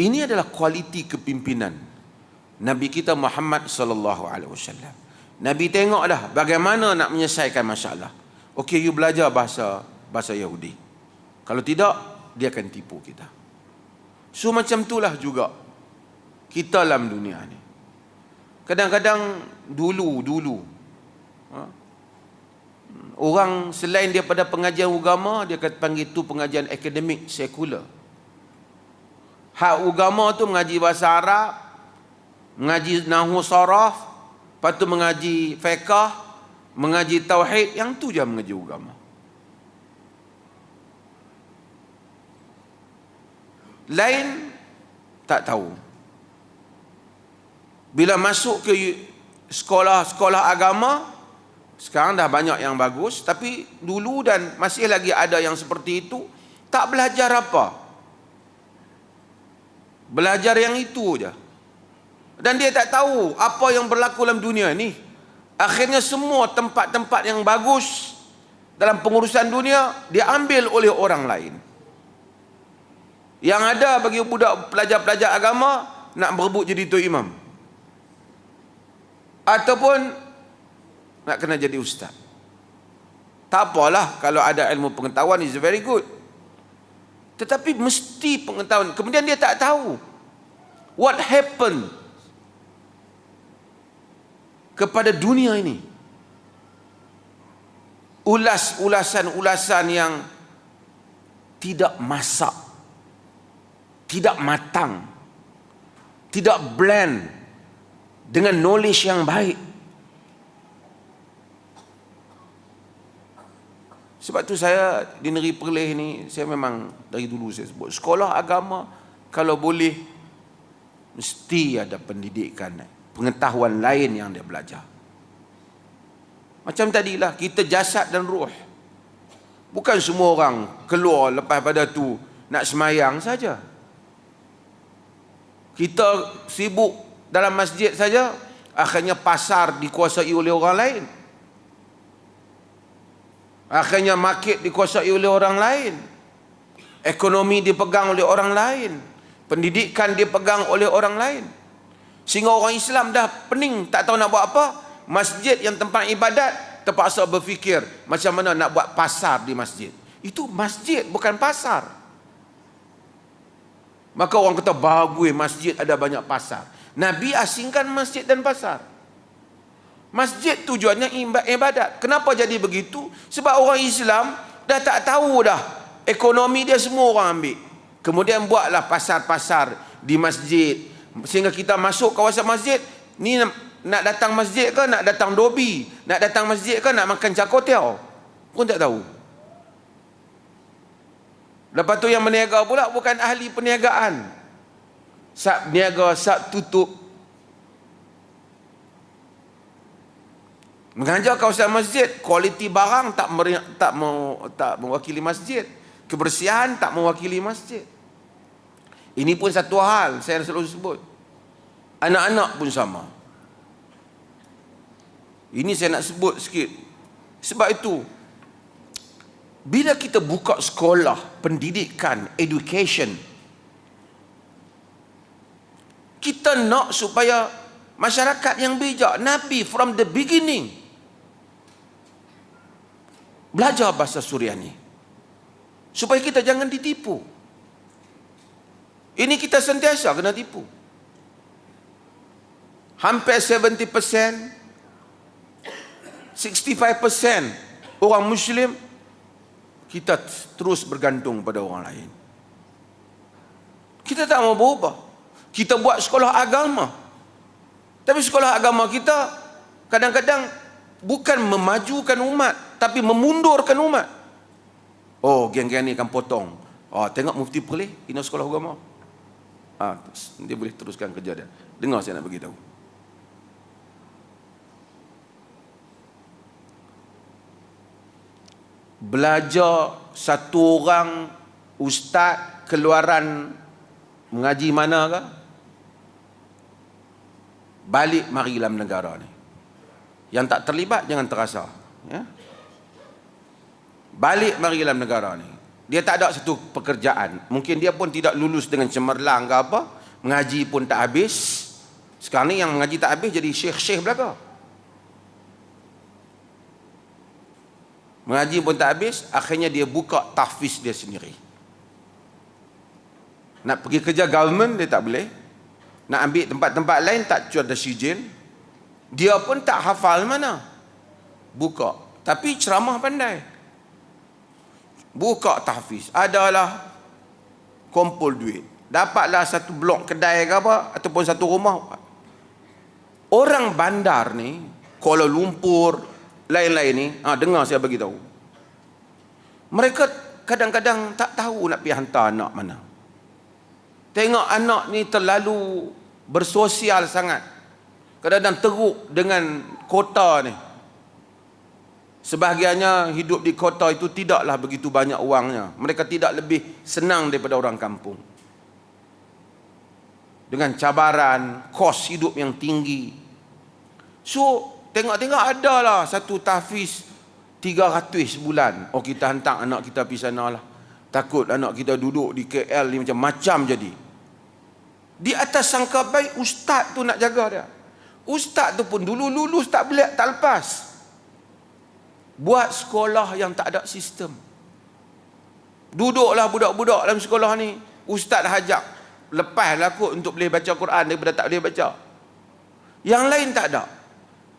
Ini adalah kualiti kepimpinan Nabi kita Muhammad sallallahu alaihi wasallam. Nabi tengok dah bagaimana nak menyelesaikan masalah. Okey, you belajar bahasa bahasa Yahudi. Kalau tidak, dia akan tipu kita. So macam itulah juga kita dalam dunia ni. Kadang-kadang dulu dulu ha? orang selain daripada pengajian agama dia kata panggil tu pengajian akademik sekular. Hak agama tu mengaji bahasa Arab, mengaji nahwu saraf, lepas tu mengaji fiqh, mengaji tauhid, yang tu je mengaji agama. Lain tak tahu. Bila masuk ke sekolah-sekolah agama, sekarang dah banyak yang bagus, tapi dulu dan masih lagi ada yang seperti itu, tak belajar apa. Belajar yang itu je. Dan dia tak tahu apa yang berlaku dalam dunia ni. Akhirnya semua tempat-tempat yang bagus dalam pengurusan dunia diambil oleh orang lain. Yang ada bagi budak pelajar-pelajar agama nak berebut jadi tu imam. Ataupun nak kena jadi ustaz. Tak apalah kalau ada ilmu pengetahuan is very good. Tetapi mesti pengetahuan. Kemudian dia tak tahu. What happened kepada dunia ini. Ulas-ulasan-ulasan yang tidak masak. Tidak matang. Tidak blend dengan knowledge yang baik. Sebab tu saya di negeri Perleh ni saya memang dari dulu saya sebut sekolah agama kalau boleh mesti ada pendidikan pengetahuan lain yang dia belajar. Macam tadilah kita jasad dan ruh. Bukan semua orang keluar lepas pada tu nak semayang saja. Kita sibuk dalam masjid saja akhirnya pasar dikuasai oleh orang lain. Akhirnya market dikuasai oleh orang lain. Ekonomi dipegang oleh orang lain. Pendidikan dipegang oleh orang lain. Sehingga orang Islam dah pening tak tahu nak buat apa. Masjid yang tempat ibadat terpaksa berfikir macam mana nak buat pasar di masjid. Itu masjid bukan pasar. Maka orang kata bagus masjid ada banyak pasar. Nabi asingkan masjid dan pasar. Masjid tujuannya ibadat. Kenapa jadi begitu? Sebab orang Islam dah tak tahu dah. Ekonomi dia semua orang ambil. Kemudian buatlah pasar-pasar di masjid. Sehingga kita masuk kawasan masjid. Ni nak datang masjid ke nak datang dobi? Nak datang masjid ke nak makan cakotiao? Pun tak tahu. Lepas tu yang berniaga pula bukan ahli perniagaan. Sat niaga, sat tutup, Mengajar kawasan masjid, kualiti barang tak meri, tak mau tak mewakili masjid. Kebersihan tak mewakili masjid. Ini pun satu hal saya selalu sebut. Anak-anak pun sama. Ini saya nak sebut sikit. Sebab itu bila kita buka sekolah, pendidikan, education kita nak supaya masyarakat yang bijak Nabi from the beginning Belajar bahasa Suryani. Supaya kita jangan ditipu. Ini kita sentiasa kena tipu. Hampir 70%, 65% orang Muslim, kita terus bergantung pada orang lain. Kita tak mau berubah. Kita buat sekolah agama. Tapi sekolah agama kita kadang-kadang bukan memajukan umat tapi memundurkan umat. Oh geng-geng ni akan potong. Oh, tengok mufti Perlis ini sekolah agama. Ah, dia boleh teruskan kerja dia. Dengar saya nak beritahu belajar satu orang ustaz keluaran mengaji mana ke? Balik mari dalam negara ni. Yang tak terlibat jangan terasa. Ya? Balik mari dalam negara ni. Dia tak ada satu pekerjaan. Mungkin dia pun tidak lulus dengan cemerlang ke apa. Mengaji pun tak habis. Sekarang ni yang mengaji tak habis jadi syekh-syekh belaka. Mengaji pun tak habis, akhirnya dia buka tahfiz dia sendiri. Nak pergi kerja government dia tak boleh. Nak ambil tempat-tempat lain tak cuba ada sijil. Dia pun tak hafal mana. Buka. Tapi ceramah pandai buka tahfiz. Adalah kumpul duit. Dapatlah satu blok kedai ke apa ataupun satu rumah. Orang bandar ni Kuala Lumpur lain-lain ni ha, dengar saya bagi tahu. Mereka kadang-kadang tak tahu nak pergi hantar anak mana. Tengok anak ni terlalu bersosial sangat. Kadang-kadang teruk dengan kota ni Sebahagiannya hidup di kota itu tidaklah begitu banyak uangnya. Mereka tidak lebih senang daripada orang kampung. Dengan cabaran, kos hidup yang tinggi. So, tengok-tengok adalah satu tahfiz 300 sebulan. Oh, kita hantar anak kita pergi sana lah. Takut anak kita duduk di KL ni macam-macam jadi. Di atas sangka baik, ustaz tu nak jaga dia. Ustaz tu pun dulu lulus tak boleh tak lepas buat sekolah yang tak ada sistem. Duduklah budak-budak dalam sekolah ni. Ustaz hajak lepaslah kot untuk boleh baca Quran daripada tak boleh baca. Yang lain tak ada.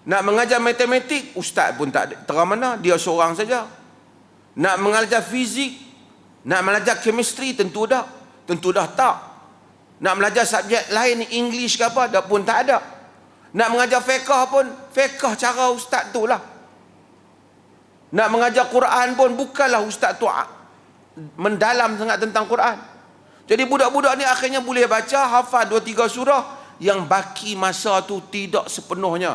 Nak mengajar matematik ustaz pun tak terang mana dia seorang saja. Nak mengajar fizik nak mengajar chemistry tentu dah. Tentu dah tak. Nak belajar subjek lain English ke apa dah pun tak ada. Nak mengajar fiqah pun fiqah cara ustaz tu lah nak mengajar Quran pun bukanlah ustaz tu mendalam sangat tentang Quran. Jadi budak-budak ni akhirnya boleh baca hafal dua tiga surah yang baki masa tu tidak sepenuhnya.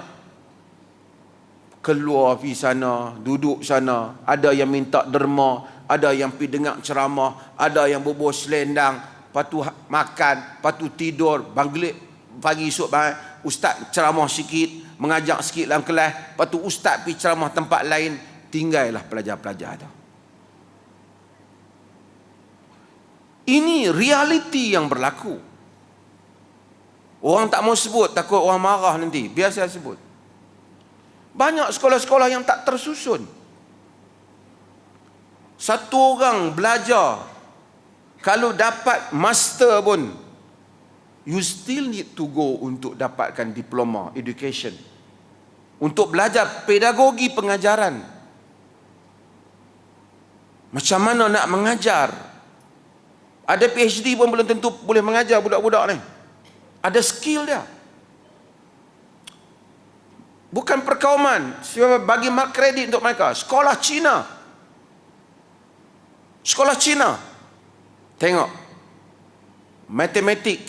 Keluar pergi sana, duduk sana, ada yang minta derma, ada yang pergi dengar ceramah, ada yang bobo selendang, patu ha-, makan, patu tidur, banglit pagi esok ustaz ceramah sikit, mengajak sikit dalam kelas, patu ustaz pergi ceramah tempat lain, tinggallah pelajar-pelajar itu. Ini realiti yang berlaku. Orang tak mau sebut, takut orang marah nanti. Biasa sebut. Banyak sekolah-sekolah yang tak tersusun. Satu orang belajar, kalau dapat master pun, you still need to go untuk dapatkan diploma education. Untuk belajar pedagogi pengajaran. Macam mana nak mengajar? Ada PhD pun belum tentu boleh mengajar budak-budak ni. Ada skill dia. Bukan perkauman. Siapa bagi mark kredit untuk mereka. Sekolah Cina. Sekolah Cina. Tengok. Matematik.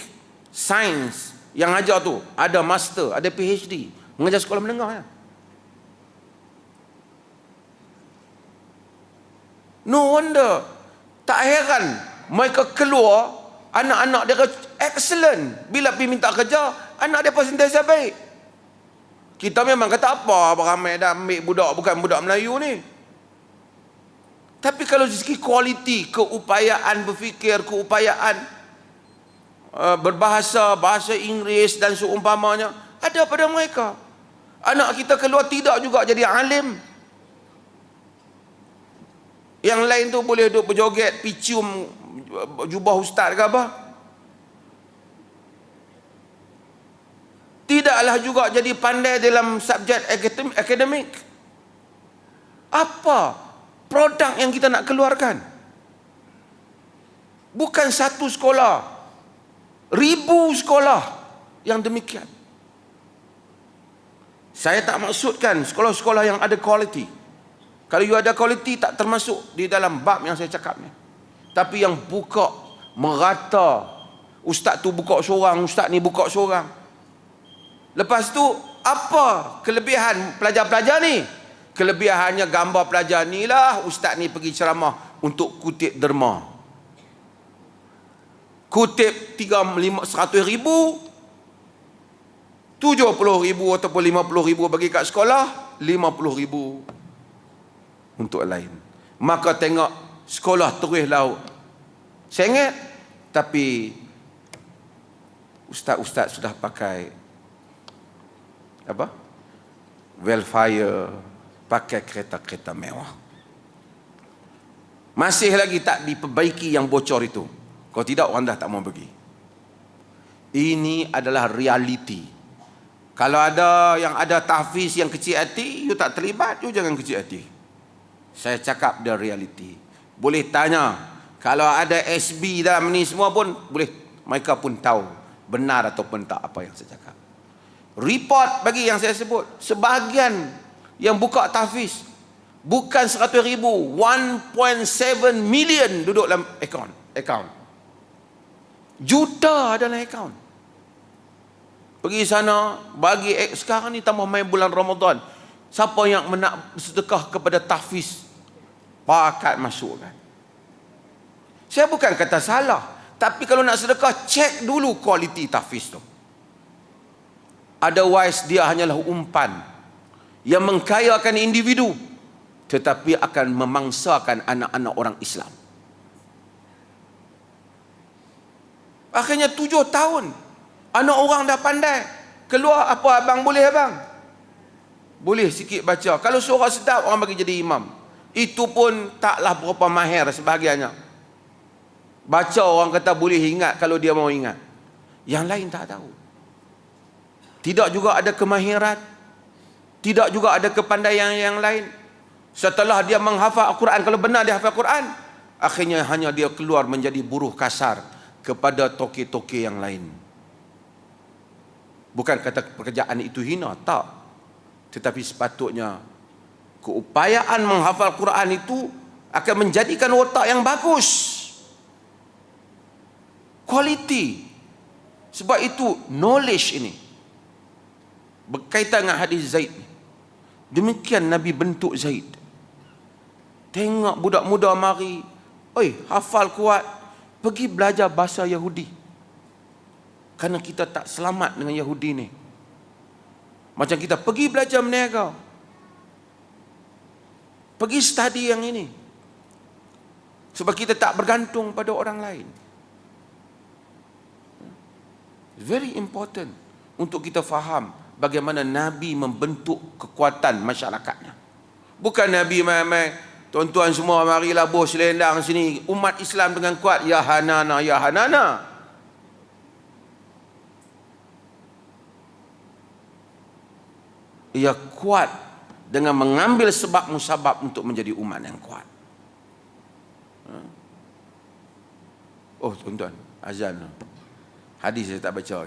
Sains. Yang ajar tu. Ada master. Ada PhD. Mengajar sekolah menengah ya. No wonder. Tak heran mereka keluar anak-anak dia excellent. Bila pergi minta kerja, anak dia pun sentiasa baik. Kita memang kata apa ramai dah ambil budak bukan budak Melayu ni. Tapi kalau segi kualiti, keupayaan berfikir, keupayaan uh, berbahasa, bahasa Inggeris dan seumpamanya, ada pada mereka. Anak kita keluar tidak juga jadi alim, yang lain tu boleh duduk berjoget, picium jubah ustaz ke apa. Tidaklah juga jadi pandai dalam subjek akademik. Apa produk yang kita nak keluarkan? Bukan satu sekolah. Ribu sekolah yang demikian. Saya tak maksudkan sekolah-sekolah yang ada kualiti. Kalau you ada quality tak termasuk di dalam bab yang saya cakap ni. Tapi yang buka merata ustaz tu buka seorang, ustaz ni buka seorang. Lepas tu apa kelebihan pelajar-pelajar ni? Kelebihannya gambar pelajar ni lah ustaz ni pergi ceramah untuk kutip derma. Kutip 3 100 ribu 70 ribu ataupun 50 ribu bagi kat sekolah 50 ribu untuk lain. Maka tengok sekolah terus laut. Sengit tapi ustaz-ustaz sudah pakai apa? Welfare, pakai kereta-kereta mewah. Masih lagi tak diperbaiki yang bocor itu. Kalau tidak orang dah tak mau pergi. Ini adalah realiti. Kalau ada yang ada tahfiz yang kecil hati, you tak terlibat, you jangan kecil hati. Saya cakap the reality. Boleh tanya, kalau ada SB dalam ni semua pun, boleh mereka pun tahu benar ataupun tak apa yang saya cakap. Report bagi yang saya sebut, sebahagian yang buka tahfiz, bukan 100 ribu, 1.7 million duduk dalam account. account. Juta dalam account. Pergi sana, bagi sekarang ni tambah main bulan Ramadan. Siapa yang nak sedekah kepada tahfiz, pakat masuk kan. Saya bukan kata salah. Tapi kalau nak sedekah, cek dulu kualiti tahfiz tu. Otherwise, dia hanyalah umpan yang mengkayakan individu tetapi akan memangsakan anak-anak orang Islam. Akhirnya tujuh tahun Anak orang dah pandai. Keluar apa abang boleh abang? Boleh sikit baca. Kalau suara sedap orang bagi jadi imam. Itu pun taklah berapa mahir sebahagiannya. Baca orang kata boleh ingat kalau dia mau ingat. Yang lain tak tahu. Tidak juga ada kemahiran. Tidak juga ada kepandaian yang lain. Setelah dia menghafal Al-Quran, kalau benar dia hafal Al-Quran, akhirnya hanya dia keluar menjadi buruh kasar kepada toke-toke yang lain. Bukan kata pekerjaan itu hina, tak. Tetapi sepatutnya keupayaan menghafal Quran itu akan menjadikan otak yang bagus. Quality. Sebab itu knowledge ini berkaitan dengan hadis Zaid. Demikian Nabi bentuk Zaid. Tengok budak muda mari, oi, hafal kuat, pergi belajar bahasa Yahudi. Karena kita tak selamat dengan Yahudi ni. Macam kita pergi belajar meniaga. Pergi study yang ini. Sebab kita tak bergantung pada orang lain. Very important untuk kita faham bagaimana Nabi membentuk kekuatan masyarakatnya. Bukan Nabi mai-mai tuan-tuan semua marilah bos selendang sini umat Islam dengan kuat ya hanana ya hanana. ia kuat dengan mengambil sebab musabab untuk menjadi umat yang kuat. Oh tuan-tuan, azan. Hadis saya tak baca.